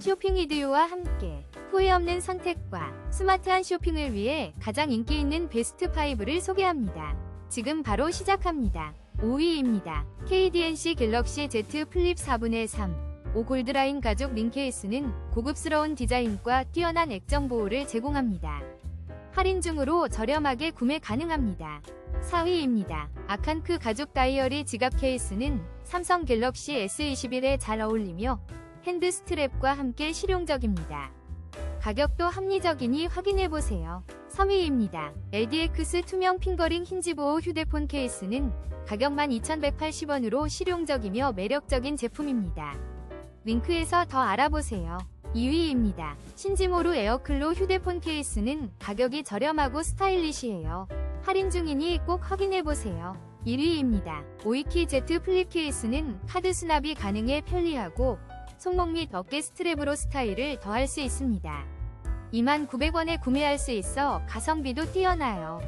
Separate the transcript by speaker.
Speaker 1: 쇼핑 이디오와 함께 후회 없는 선택과 스마트한 쇼핑을 위해 가장 인기 있는 베스트 5를 소개합니다. 지금 바로 시작합니다. 5위입니다. KDNC 갤럭시 Z 플립 4분의 3. 5 골드라인 가죽 링 케이스는 고급스러운 디자인과 뛰어난 액정 보호를 제공합니다. 할인 중으로 저렴하게 구매 가능합니다. 4위입니다. 아칸크 가죽 다이어리 지갑 케이스는 삼성 갤럭시 S21에 잘 어울리며 핸드 스트랩과 함께 실용적입니다. 가격도 합리적이니 확인해보세요. 3위입니다. LDX 투명 핑거링 힌지 보호 휴대폰 케이스는 가격만 2,180원으로 실용적이며 매력적인 제품입니다. 링크에서 더 알아보세요. 2위입니다. 신지모루 에어클로 휴대폰 케이스는 가격이 저렴하고 스타일리시해요. 할인 중이니 꼭 확인해보세요. 1위입니다. 오이키 Z 플립 케이스는 카드 수납이 가능해 편리하고 손목 및 어깨 스트랩으로 스타일을 더할 수 있습니다. 29,900원에 구매할 수 있어 가성비도 뛰어나요.